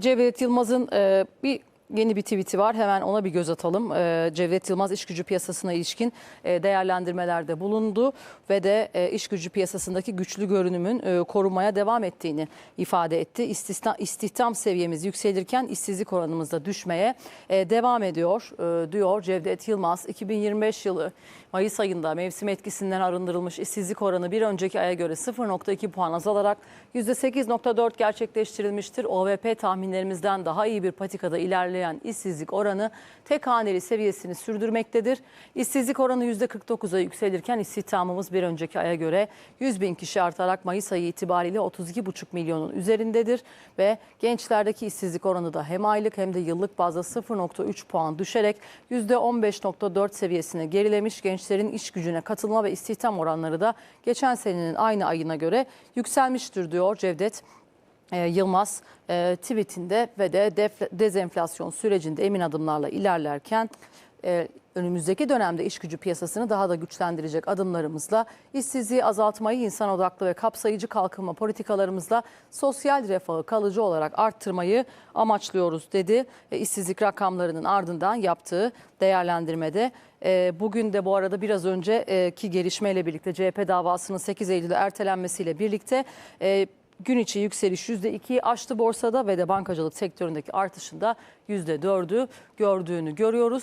Cevdet Yılmaz'ın e, bir yeni bir tweet'i var. Hemen ona bir göz atalım. E, Cevdet Yılmaz iş gücü piyasasına ilişkin e, değerlendirmelerde bulundu ve de e, iş gücü piyasasındaki güçlü görünümün e, korunmaya devam ettiğini ifade etti. İstihdam, istihdam seviyemiz yükselirken işsizlik oranımız da düşmeye e, devam ediyor e, diyor Cevdet Yılmaz. 2025 yılı Mayıs ayında mevsim etkisinden arındırılmış işsizlik oranı bir önceki aya göre 0.2 puan azalarak %8.4 gerçekleştirilmiştir. OVP tahminlerimizden daha iyi bir patikada ilerleyen işsizlik oranı tek haneli seviyesini sürdürmektedir. İşsizlik oranı %49'a yükselirken istihdamımız bir önceki aya göre 100 bin kişi artarak Mayıs ayı itibariyle 32,5 milyonun üzerindedir ve gençlerdeki işsizlik oranı da hem aylık hem de yıllık bazda 0.3 puan düşerek %15.4 seviyesine gerilemiş. Gençlerin iş gücüne katılma ve istihdam oranları da geçen senenin aynı ayına göre yükselmiştir diyor Cevdet Yılmaz e, tweetinde ve de dezenflasyon sürecinde emin adımlarla ilerlerken e, önümüzdeki dönemde iş gücü piyasasını daha da güçlendirecek adımlarımızla işsizliği azaltmayı insan odaklı ve kapsayıcı kalkınma politikalarımızla sosyal refahı kalıcı olarak arttırmayı amaçlıyoruz dedi. E, işsizlik rakamlarının ardından yaptığı değerlendirmede e, bugün de bu arada biraz önceki gelişmeyle birlikte CHP davasının 8 Eylül'de ertelenmesiyle birlikte Gün içi yükseliş %2'yi aştı borsada ve de bankacılık sektöründeki artışında %4'ü gördüğünü görüyoruz.